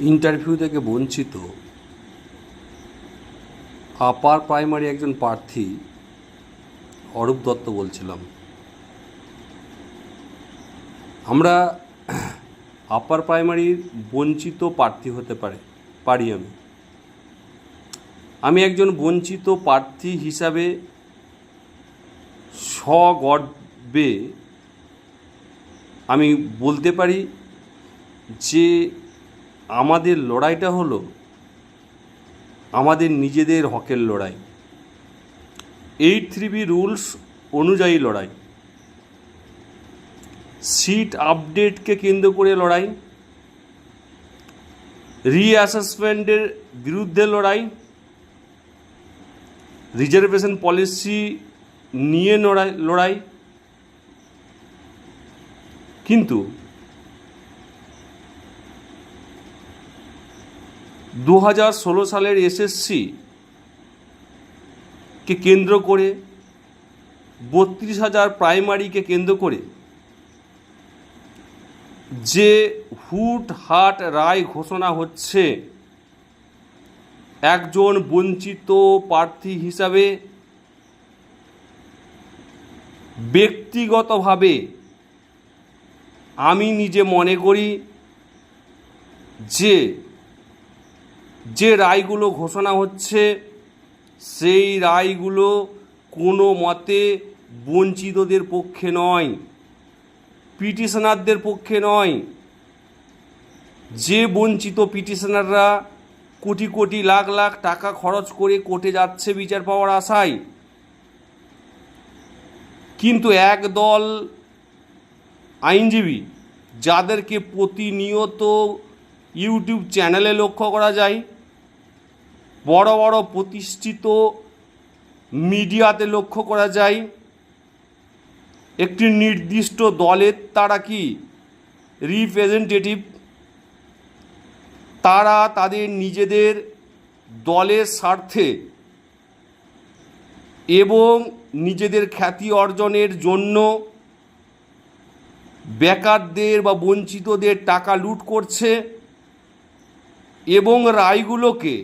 Interview থেকে বঞ্চিত upper primary একজন প্রার্থী অরূপ দত্ত বলছিলাম। আমরা আপার প্রাইমারির বঞ্চিত প্রার্থী হতে পারে, পারি আমি। আমি একজন বঞ্চিত প্রার্থী হিসাবে স্বগর্বে আমি বলতে পারি যে আমাদের লড়াইটা হলো আমাদের নিজেদের হকের লড়াই। এইট থ্রি বি রুলস অনুযায়ী লড়াই। সিট আপডেটকে কেন্দ্র করে লড়াই। রিঅ্যাসেসমেন্টের বিরুদ্ধে লড়াই। রিজার্ভেশন পলিসি নিয়ে লড়াই লড়াই। কিন্তু দু হাজার ষোলো সালের এসএসসি কে কেন্দ্র করে, বত্রিশ হাজার প্রাইমারিকে কেন্দ্র করে, যে হুট হাট রায় ঘোষণা হচ্ছে, একজন বঞ্চিত প্রার্থী হিসাবে ব্যক্তিগতভাবে আমি নিজে মনে করি যে যে রায়গুলো ঘোষণা হচ্ছে, সেই রায়গুলো কোনো মতে বঞ্চিতদের পক্ষে নয়, পিটিশনারদের পক্ষে নয়। যে বঞ্চিত পিটিশনাররা কোটি কোটি লাখ লাখ টাকা খরচ করে কোর্টে যাচ্ছে বিচার পাওয়ার আশায়, কিন্তু এক দল আইনজীবী যাদেরকে প্রতিনিয়ত ইউটিউব চ্যানেলে লক্ষ্য করা যায় বড় বড় প্রতিষ্ঠিত মিডিয়াতে লক্ষ্য করা যায়, একটি নির্দিষ্ট দলের তারা কি? রিপ্রেজেন্টেটিভ। তারা তাদের নিজেদের দলের স্বার্থে এবং নিজেদের খ্যাতি অর্জনের জন্য বেকারদের বা বঞ্চিতদের টাকা লুট করছে এবং রায়গুলোকে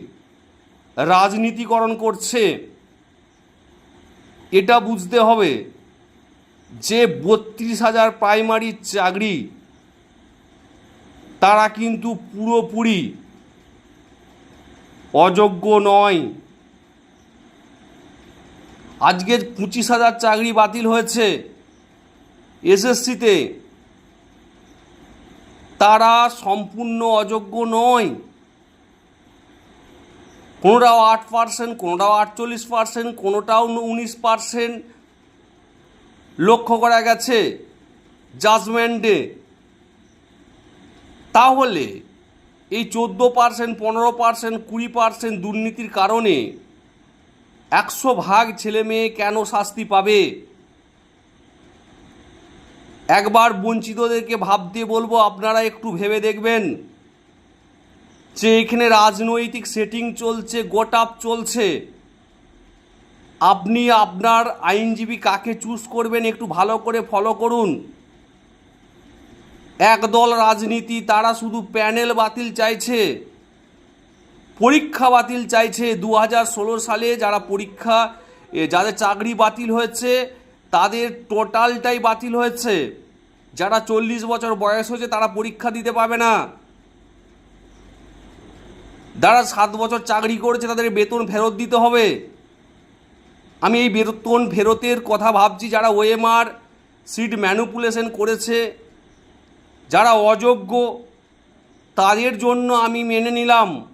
রাজনীতিকরণ করছে, এটা বুঝতে হবে যে বত্রিশ হাজার প্রাইমারি চাকরি তারা কিন্তু পুরোপুরি অযোগ্য নয়। আজকে পঁচিশ হাজার চাকরি বাতিল হয়েছে এসএসসিতে। তারা সম্পূর্ণ অযোগ্য নয়। কোনোটাও আট পার্সেন্ট কোনোটাও আটচল্লিশ পার্সেন্ট কোনোটাও উনিশ পার্সেন্ট লক্ষ্য করা গেছে জাজমেন্টে তাহলে এই চোদ্দ পার্সেন্ট পনেরো পার্সেন্ট কুড়ি পার্সেন্ট দুর্নীতির কারণে একশো ভাগ ছেলে মেয়ে কেন শাস্তি পাবে? একবার বঞ্চিতদেরকে ভাবতে বলব, আপনারা একটু ভেবে দেখবেন। যে এখানে রাজনৈতিক সেটিং চলছে, গোটাপ চলছে, আপনি আপনার আইনজীবী কাকে চুজ করবেন একটু ভালো করে ফলো করুন। একদল রাজনীতি, তারা শুধু প্যানেল বাতিল চাইছে, পরীক্ষা বাতিল চাইছে। দু হাজার ষোলো সালে যারা পরীক্ষা যাদের চাকরি বাতিল হয়েছে, তাদের টোটালটাই বাতিল হয়েছে। যারা চল্লিশ বছর বয়স হয়েছে, তারা পরীক্ষা দিতে পাবে না। যারা সাত বছর চাকরি করেছে, তাদের বেতন ফেরত দিতে হবে। আমি এই বেতন ফেরতের কথা ভাবছি, যারা ওএমআর সিট ম্যানুপুলেশন করেছে, যারা অযোগ্য, তাদের জন্য আমি মেনে নিলাম।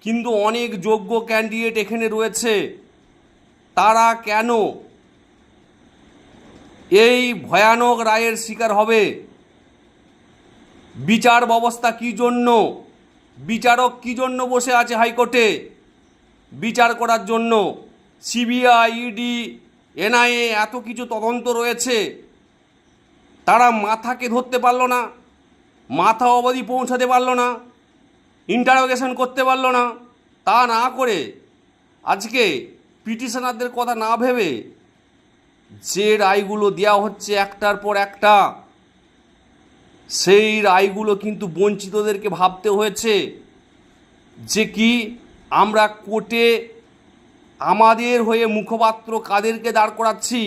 কিন্তু অনেক যোগ্য ক্যান্ডিডেট এখানে রয়েছে। তারা কেন এই ভয়ানক রায়ের শিকার হবে? বিচার ব্যবস্থা কী জন্য? বিচারক কী জন্য বসে আছে হাইকোর্টে? বিচার করার জন্য সিবিআই, ইডি, এনআইএ এত কিছু তদন্ত রয়েছে। তারা মাথাকে ধরতে পারল না, মাথা অবধি পৌঁছাতে পারল না ইন্টারোগেশন করতে পারল না। তা না করে আজকে পিটিশনারদের কথা না ভেবে যে রায়গুলো দেওয়া হচ্ছে একটার পর একটা সেই রায়গুলো কিন্তু বঞ্চিতদেরকে ভাবতে হয়েছে যে কি আমরা কোর্টে আমাদের হয়ে মুখপাত্র কাদেরকে দাঁড় করাচ্ছি?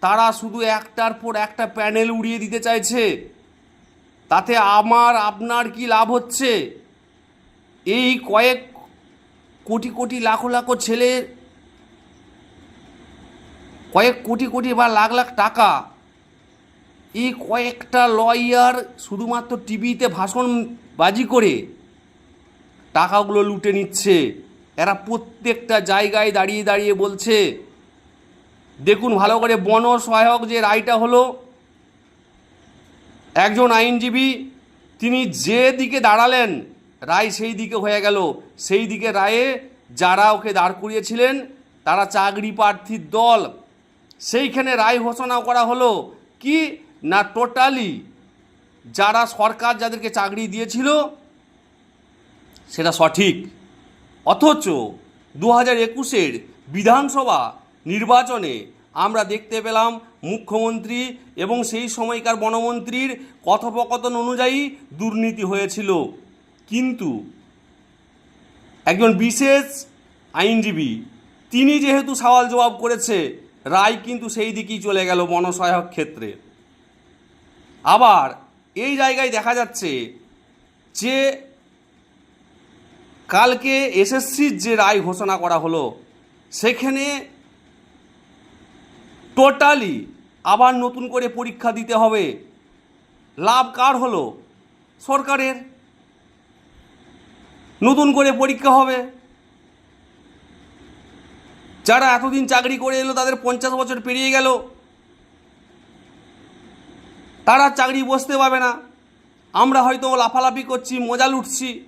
তারা শুধু একটার পর একটা প্যানেল উড়িয়ে দিতে চাইছে। তাতে আমার, আপনার কি লাভ হচ্ছে? এই কয়েক কোটি কোটি লাখো লাখো ছেলের কয়েক কোটি কোটি বা লাখ লাখ টাকা এই কয়েকটা লয়ার শুধুমাত্র টিভিতে ভাষণ বাজি করে টাকাগুলো লুটে নিচ্ছে। এরা প্রত্যেকটা জায়গায় দাঁড়িয়ে দাঁড়িয়ে বলছে, দেখুন ভালো করে বন সহায়ক যে রায়টা হলো, একজন আইনজীবী, তিনি যে দিকে দাঁড়ালেন, রায় সেই দিকে হয়ে গেল। সেই দিকে রায়ে যারা ওকে দাঁড় করিয়েছিলেন, তারা চাকরি প্রার্থীর দল। সেইখানে রায় ঘোষণা করা হলো। কি? না টোটালি যারা সরকার যাদেরকে চাকরি দিয়েছিল, সেটা সঠিক। অথচ দু হাজার একুশের বিধানসভা নির্বাচনে আমরা দেখতে পেলাম মুখ্যমন্ত্রী এবং সেই সময়কার বনমন্ত্রীর কথোপকথন অনুযায়ী দুর্নীতি হয়েছিল। কিন্তু একজন বিশেষ আইনজীবী, তিনি যেহেতু সওয়াল জবাব করেছে, রায় কিন্তু সেই দিকেই চলে গেল বনসহায়ক ক্ষেত্রে। আবার এই জায়গায় দেখা যাচ্ছে যে কালকে এসএসসির যে রায় ঘোষণা করা হলো, সেখানে টোটালি আবার নতুন করে পরীক্ষা দিতে হবে। লাভ কার হলো? সরকারের। নতুন করে পরীক্ষা হবে। যারা এতদিন চাকরি করে এলো, তাদের পঞ্চাশ বছর পেরিয়ে গেল। তারা চাকরি বসতে পাবে না। আমরা হয়তো লাফালাফি করছি, মজা লুটছি,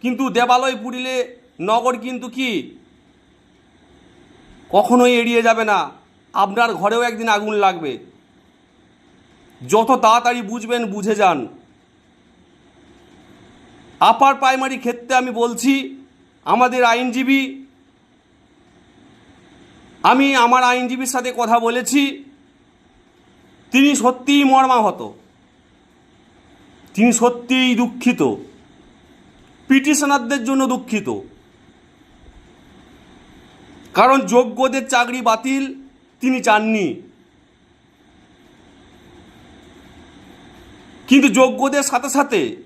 কিন্তু দেবালয় পুড়িলে নগর কিন্তু কি? কখনোই এড়িয়ে যাবে না। আপনার ঘরেও একদিন আগুন লাগবে। যত তাড়াতাড়ি বুঝবেন, বুঝে যান। আপার প্রাইমারি ক্ষেত্রে আমি বলছি, আমাদের আইনজীবী, আমি আমার আইনজীবীর সাথে কথা বলেছি। তিনি সত্যিই মর্মাহত। তিনি সত্যিই দুঃখিত। পিটিশনারদের জন্য দুঃখিত। কারণ যোগ্যদের চাকরি বাতিল তিনি চাননি। কিন্তু যোগ্যদের সাথে সাথে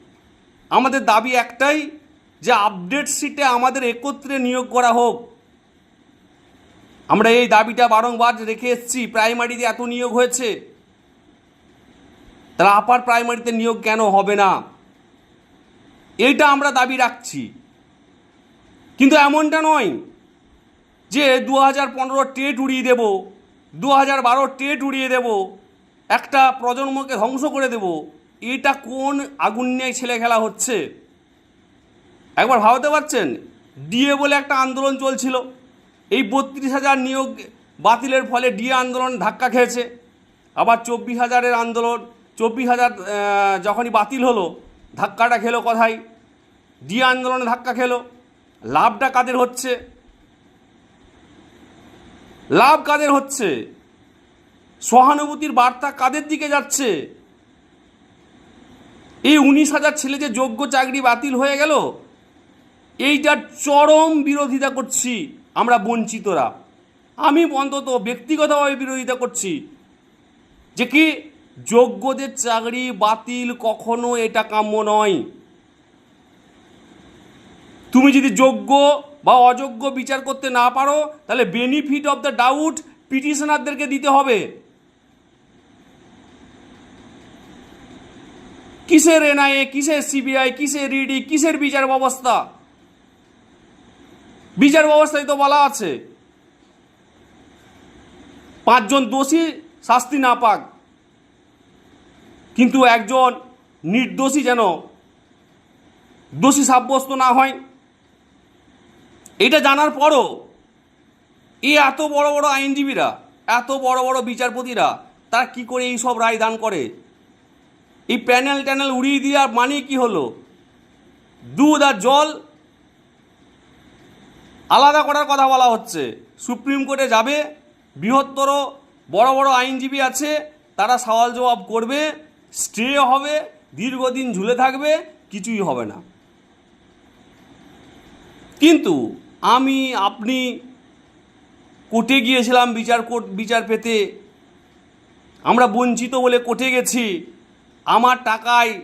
আমাদের দাবি একটাই, যে আপডেট সিটে আমাদের একত্রে নিয়োগ করা হোক। আমরা এই দাবিটা বারংবার রেখে এসেছি, প্রাইমারিতে এত নিয়োগ হয়েছে। তাহলে আপার প্রাইমারিতে নিয়োগ কেন হবে না? এইটা আমরা দাবি রাখছি। কিন্তু এমনটা নয় যে দু হাজার পনেরো টেট উড়িয়ে দেব দু হাজার বারো টেট উড়িয়ে দেব, একটা প্রজন্মকে ধ্বংস করে দেব। এটা কোন আগুন নিয়ে ছেলে খেলা হচ্ছে? একবার ভাবতে পারছেন? ডিএ বলে একটা আন্দোলন চলছিল। এই বত্রিশ হাজার নিয়োগ বাতিলের ফলে ডিএ আন্দোলন ধাক্কা খেয়েছে। আবার চব্বিশ হাজারের আন্দোলন চব্বিশ হাজার যখনই বাতিল হলো, ধাক্কাটা খেলো কোথায়? ডিএ আন্দোলনে ধাক্কা খেলো। লাভটা কাদের হচ্ছে? লাভ কাদের হচ্ছে? সহানুভূতির বার্তা কাদের দিকে যাচ্ছে? এই উনিশ হাজার ছেলে যে যোগ্য চাকরি বাতিল হয়ে গেল, এইটার চরম বিরোধিতা করছি আমরা বঞ্চিতরা। আমি অন্তত ব্যক্তিগতভাবে বিরোধিতা করছি যে কি যোগ্যদের চাকরি বাতিল কখনো এটা কাম্য নয়। তুমি যদি যোগ্য বা অযোগ্য বিচার করতে না পারো, তাহলে বেনিফিট অফ দ্য ডাউট পিটিশনারদেরকে দিতে হবে। কিসের এনআইএ কিসের সিবিআই কিসের ইডি কিসের বিচার ব্যবস্থা? বিচার ব্যবস্থায় তো বলা আছে। পাঁচজন দোষী শাস্তি না পাক। কিন্তু একজন নির্দোষী যেন দোষী সাব্যস্ত না হয়, এটা জানার পরও এই এত বড় বড় আইনজীবীরা, এত বড় বড় বিচারপতিরা, তারা কি করে এই সব রায় দান করে? এই প্যানেল ট্যানেল উড়িয়ে দেওয়ার মানে কি হলো? দুধ আর জল আলাদা করার কথা বলা হচ্ছে। সুপ্রিম কোর্টে যাবে, বৃহত্তর বড় বড় আইনজীবী আছে, তারা সওয়াল জবাব করবে স্টে হবে, দীর্ঘদিন ঝুলে থাকবে, কিছুই হবে না। কিন্তু আমি, আপনি কোর্টে গিয়েছিলাম, বিচার কোর্ট, বিচার পেতে। আমরা বঞ্চিত বলে কোর্টে গেছি। আমার টাকায়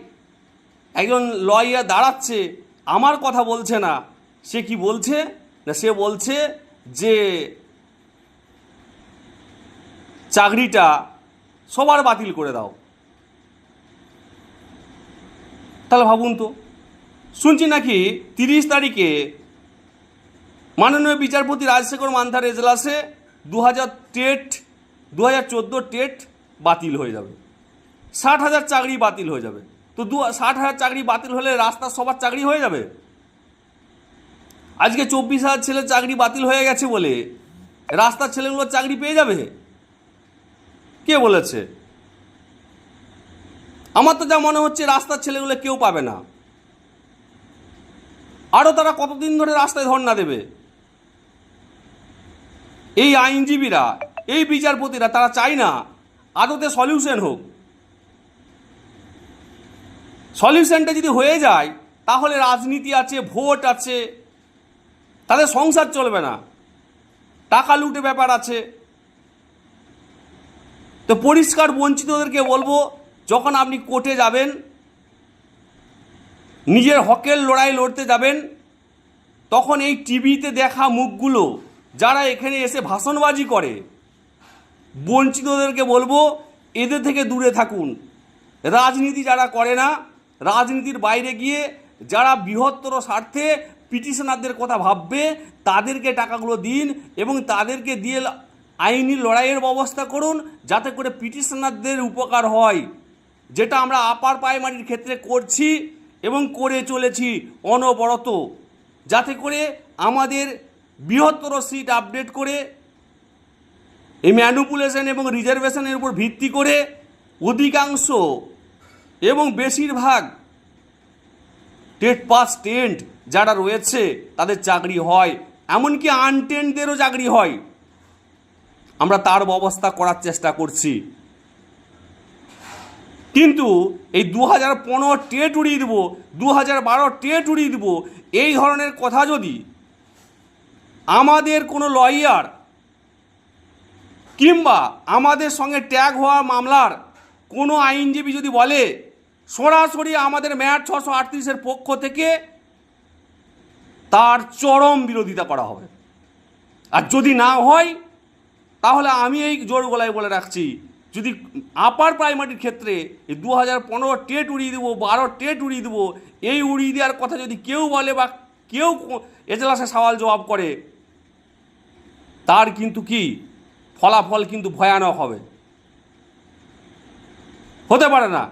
একজন লয়ার দাঁড়াচ্ছে, আমার কথা বলছে না। সে কি বলছে? না, সে বলছে যে চাকরিটা সবার বাতিল করে দাও। তাহলে ভাবুন তো। শুনছি নাকি তিরিশ তারিখে মাননীয় বিচারপতি রাজশেখর মান্থার এজলাসে দু হাজার টেট দু হাজার চোদ্দ টেট বাতিল হয়ে যাবে। ষাট হাজার চাকরি বাতিল হয়ে যাবে। তো দু, ষাট হাজার চাকরি বাতিল হলে রাস্তার সবার চাকরি হয়ে যাবে? আজকে চব্বিশ হাজার ছেলের চাকরি বাতিল হয়ে গেছে বলে রাস্তার ছেলেগুলোর চাকরি পেয়ে যাবে? কে বলেছে? আমার তো যা মনে হচ্ছে, রাস্তার ছেলেগুলো কেউ পাবে না। আরও তারা কতদিন ধরে রাস্তায় ধর্ণা দেবে? এই আইনজীবীরা, এই বিচারপতিরা, তারা চায় না আদতে সলিউশন হোক। সলিউশনটা যদি হয়ে যায়, তাহলে রাজনীতি আছে, ভোট আছে, তাদের সংসার চলবে না। টাকা লুটে ব্যাপার আছে। তো পরিষ্কার বঞ্চিতদেরকে বলব যখন আপনি কোর্টে যাবেন, নিজের হকের লড়াই লড়তে যাবেন, তখন এই টিভিতে দেখা মুখগুলো, যারা এখানে এসে ভাষণবাজি করে, বঞ্চিতদেরকে বলব, এদের থেকে দূরে থাকুন। রাজনীতি যারা করে না, রাজনীতির বাইরে গিয়ে যারা বৃহত্তর স্বার্থে পিটিশনারদের কথা ভাববে, তাদেরকে টাকাগুলো দিন এবং তাদেরকে দিয়ে আইনি লড়াইয়ের ব্যবস্থা করুন, যাতে করে পিটিশনারদের উপকার হয়। যেটা আমরা আপার প্রাইমারির ক্ষেত্রে করছি এবং করে চলেছি অনবরত। যাতে করে আমাদের বৃহত্তর সিট আপডেট করে, এই ম্যানুপুলেশন এবং রিজার্ভেশনের উপর ভিত্তি করে অধিকাংশ এবং বেশিরভাগ টেট পাস টেন্ট যারা রয়েছে, তাদের চাকরি হয়। এমনকি আনটেন্টদেরও চাকরি হয়। আমরা তার ব্যবস্থা করার চেষ্টা করছি। কিন্তু এই দু হাজার পনেরো টেট উড়িয়ে দেবো দু হাজার বারো টেট উড়িয়ে দেবো, এই ধরনের কথা যদি আমাদের কোনো লয়ার কিংবা আমাদের সঙ্গে ট্যাগ হওয়া মামলার কোনো আইনজীবী যদি বলে, সরাসরি আমাদের ম্যাট ছশো আটত্রিশের পক্ষ থেকে তার চরম বিরোধিতা করা হবে। আর যদি না হয়, তাহলে আমি এই জোর গলায় বলে রাখছি যদি আপার প্রাইমারির ক্ষেত্রে এই দু হাজার পনেরো টেট উড়িয়ে দেবো, বারো টেট উড়িয়ে দেবো, এই উড়িয়ে দেওয়ার কথা যদি কেউ বলে বা কেউ এজলাসে সওয়াল জবাব করে, তার কিন্তু কি? ফলাফল কিন্তু ভয়ানক হবে। হতে পারে না।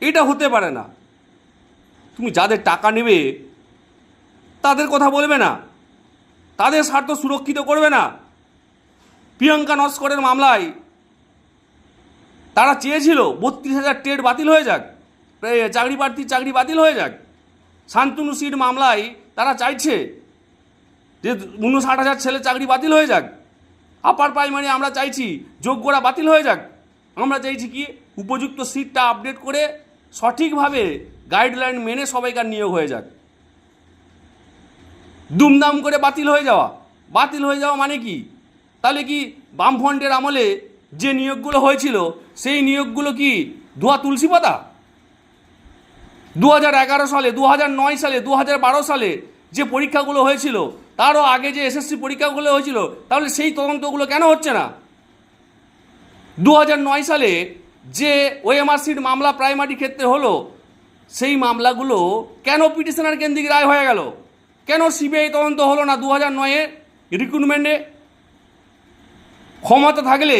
এটা হতে পারে না। তুমি যাদের টাকা নেবে, তাদের কথা বলবে না। তাদের স্বার্থ সুরক্ষিত করবে না। প্রিয়াঙ্কা নস্করের মামলায় তারা চেয়েছিল, বত্রিশ হাজার টেট বাতিল হয়ে যাক। চাকরি প্রার্থীর চাকরি বাতিল হয়ে যাক। শান্তনু সিট মামলায় তারা চাইছে যে উনষাট হাজার ছেলে চাকরি বাতিল হয়ে যাক। আপার প্রাইমারি আমরা চাইছি যোগ্যরা বাতিল হয়ে যাক। আমরা চাইছি কি উপযুক্ত সিটটা আপডেট করে সঠিকভাবে গাইডলাইন মেনে সবাইকার নিয়োগ হয়ে যাক। দুমদাম করে বাতিল হয়ে যাওয়া। বাতিল হয়ে যাওয়া মানে কি? তাহলে কি বামফ্রন্টের আমলে যে নিয়োগগুলো হয়েছিল, সেই নিয়োগগুলো কি ধোয়া তুলসী পাতা? দু হাজার এগারো সালে দু হাজার নয় সালে দু হাজার বারো সালে যে পরীক্ষাগুলো হয়েছিল, তারও আগে যে এসএসসি পরীক্ষাগুলো হয়েছিল, তাহলে সেই তদন্তগুলো কেন হচ্ছে না? দু হাজার নয় সালে যে ওএমআরসির মামলা প্রাইমারি ক্ষেত্রে হলো, সেই মামলাগুলো কেন পিটিশনার কেন্দ্রিক রায় হয়ে গেল? কেন সিবিআই তদন্ত হলো না দু হাজার নয়ে রিক্রুটমেন্টে ক্ষমতা থাকলে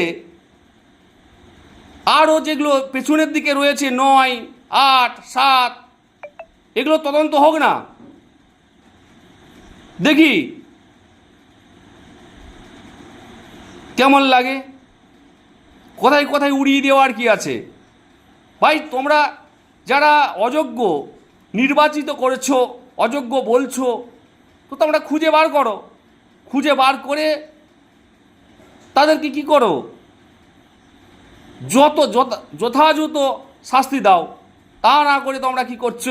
আরও যেগুলো পেছনের দিকে রয়েছে, নয়, আট, সাত, এগুলো তদন্ত হোক না। দেখি কেমন লাগে। কোথায় কোথায় উড়িয়ে দেওয়ার কি আছে। ভাই, তোমরা যারা অযোগ্য নির্বাচিত করেছ, অযোগ্য বলছো, তো তোমরা খুঁজে বার করো। খুঁজে বার করে তাদেরকে কি করো? যত যথা- যথাযথ শাস্তি দাও। তা না করে তোমরা কি করছ?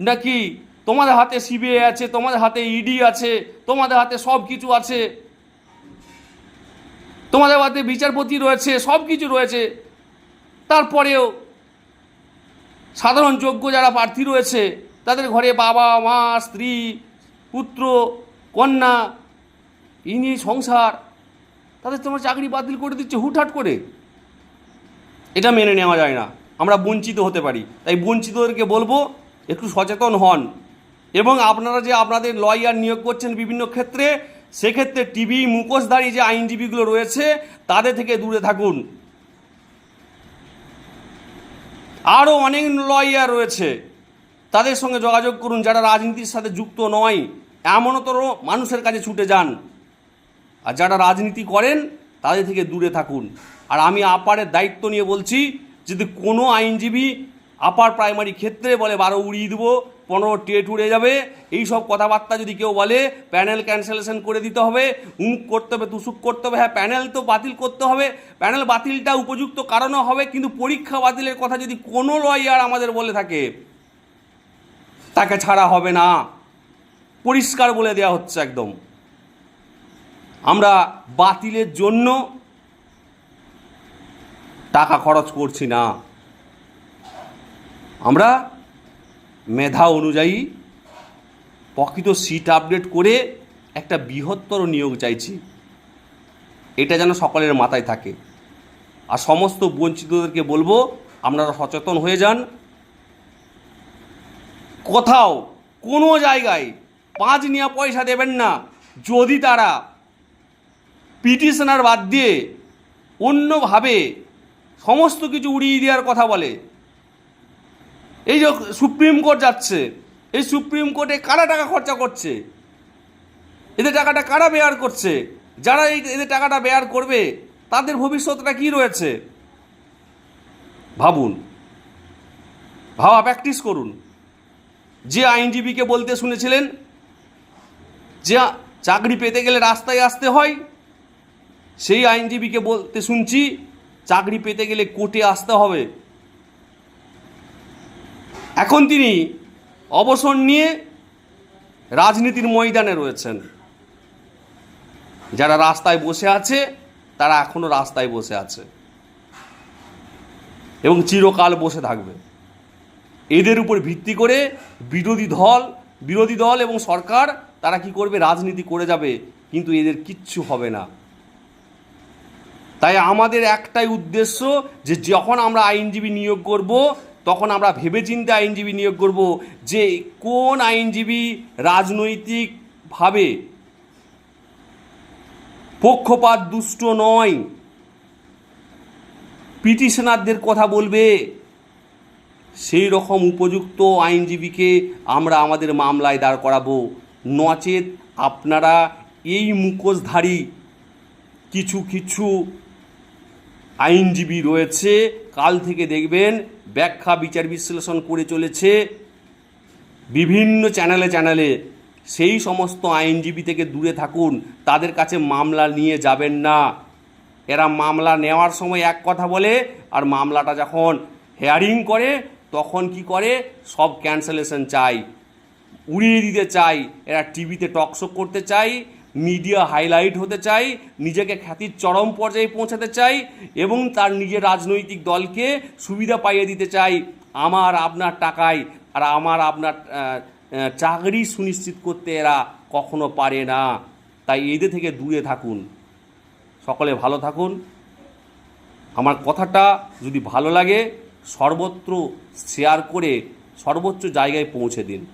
নাকি তোমাদের হাতে সিবিআই আছে, তোমাদের হাতে ইডি আছে, তোমাদের হাতে সব কিছু আছে? তোমাদের হাতে বিচারপতি রয়েছে সব কিছু রয়েছে। তারপরেও সাধারণ যোগ্য যারা প্রার্থী রয়েছে, তাদের ঘরে বাবা, মা, স্ত্রী, পুত্র, কন্যা, ইনি সংসার, তাদের তোমরা চাকরি বাতিল করে দিচ্ছে হুটহাট করে। এটা মেনে নেওয়া যায় না। আমরা বঞ্চিত হতে পারি। তাই বঞ্চিতদেরকে বলব, একটু সচেতন হন। এবং আপনারা যে আপনাদের লয়ার নিয়োগ করছেন বিভিন্ন ক্ষেত্রে, সেক্ষেত্রে টিভি মুখোশধারী যে আইনজীবীগুলো রয়েছে, তাদের থেকে দূরে থাকুন। আরও অনেক লয়ার রয়েছে। তাদের সঙ্গে যোগাযোগ করুন, যারা রাজনীতির সাথে যুক্ত নয়। এমনতর মানুষের কাছে ছুটে যান। আর যারা রাজনীতি করেন তাদের থেকে দূরে থাকুন। আর আমি আপারের দায়িত্ব নিয়ে বলছি, যদি কোনো আইনজীবী আপার প্রাইমারি ক্ষেত্রে বলে বারো উড়িয়ে দেবো, পনেরো টেট উড়ে যাবে, এই সব কথাবার্তা যদি কেউ বলে, প্যানেল ক্যান্সেলেশন করে দিতে হবে উমুক করতে হবে, তুসুক করতে হবে হ্যাঁ প্যানেল তো বাতিল করতে হবে, প্যানেল বাতিলটা উপযুক্ত কারণও হবে, কিন্তু পরীক্ষা বাতিলের কথা যদি কোনো লয়ার আমাদের বলে থাকে, তাকে ছাড়া হবে না। পরিষ্কার বলে দেওয়া হচ্ছে একদম। আমরা বাতিলের জন্য টাকা খরচ করছি না। আমরা মেধা অনুযায়ী প্রকৃত সিট আপডেট করে একটা বৃহত্তর নিয়োগ চাইছি। এটা যেন সকলের মাথায় থাকে। আর সমস্ত বঞ্চিতদেরকে বলব, আপনারা সচেতন হয়ে যান। কোথাও কোনো জায়গায় পাঁচ নেওয়া পয়সা দেবেন না। যদি তারা পিটিশনার বাদ দিয়ে অন্যভাবে সমস্ত কিছু উড়িয়ে দেওয়ার কথা বলে। এই যে সুপ্রিম কোর্ট যাচ্ছে, এই সুপ্রিম কোর্টে কারা টাকা খরচা করছে? এদের টাকাটা কারা বেয়ার করছে? যারা এই এদের টাকাটা বেয়ার করবে, তাদের ভবিষ্যৎটা কি রয়েছে? ভাবুন। ভাবা, প্র্যাকটিস করুন। যে আইনজীবীকে বলতে শুনেছিলেন, যে চাকরি পেতে গেলে রাস্তায় আসতে হয় সেই আইনজীবীকে বলতে শুনছি, চাকরি পেতে গেলে কোর্টে আসতে হবে। এখন তিনি অবসর নিয়ে রাজনীতির ময়দানে রয়েছেন। যারা রাস্তায় বসে আছে, তারা এখনও রাস্তায় বসে আছে। এবং চিরকাল বসে থাকবে। এদের উপর ভিত্তি করে বিরোধী দল বিরোধী দল এবং সরকার, তারা কি করবে? রাজনীতি করে যাবে। কিন্তু এদের কিচ্ছু হবে না। তাই আমাদের একটাই উদ্দেশ্য যে যখন আমরা আইনজীবী নিয়োগ করব, তখন আমরা ভেবেচিন্তে আইনজীবী নিয়োগ করব যে কোন আইনজীবী রাজনৈতিকভাবে পক্ষপাত দুষ্ট নয়। পিটিশনারদের কথা বলবে। সেই রকম উপযুক্ত আইনজীবীকে আমরা আমাদের মামলায় দাঁড় করাবো। নচেত আপনারা এই মুখোশধারী কিছু কিছু আইনজীবী রয়েছে। কাল থেকে দেখবেন ব্যাখ্যা, বিচার বিশ্লেষণ করে চলেছে। বিভিন্ন চ্যানেলে চ্যানেলে সেই সমস্ত আইনজীবী থেকে দূরে থাকুন। তাদের কাছে মামলা নিয়ে যাবেন না। এরা মামলা নেওয়ার সময় এক কথা বলে আর মামলাটা যখন হেয়ারিং করে, তখন কি করে? সব ক্যান্সেলেশন চাই উড়িয়ে দিতে চাই এরা টিভিতে টকশো করতে চাই মিডিয়া হাইলাইট হতে চাই, নিজেকে খ্যাতির চরম পর্যায়ে পৌঁছাতে চাই এবং তার নিজের রাজনৈতিক দলকে সুবিধা পাইয়ে দিতে চাই। আমার, আপনার টাকায় আর আমার, আপনার চাকরি সুনিশ্চিত করতে এরা কখনো পারে না। তাই এদের থেকে দূরে থাকুন। সকলে ভালো থাকুন। আমার কথাটা যদি ভালো লাগে, সর্বত্র শেয়ার করে সর্বোচ্চ জায়গায় পৌঁছে দিন।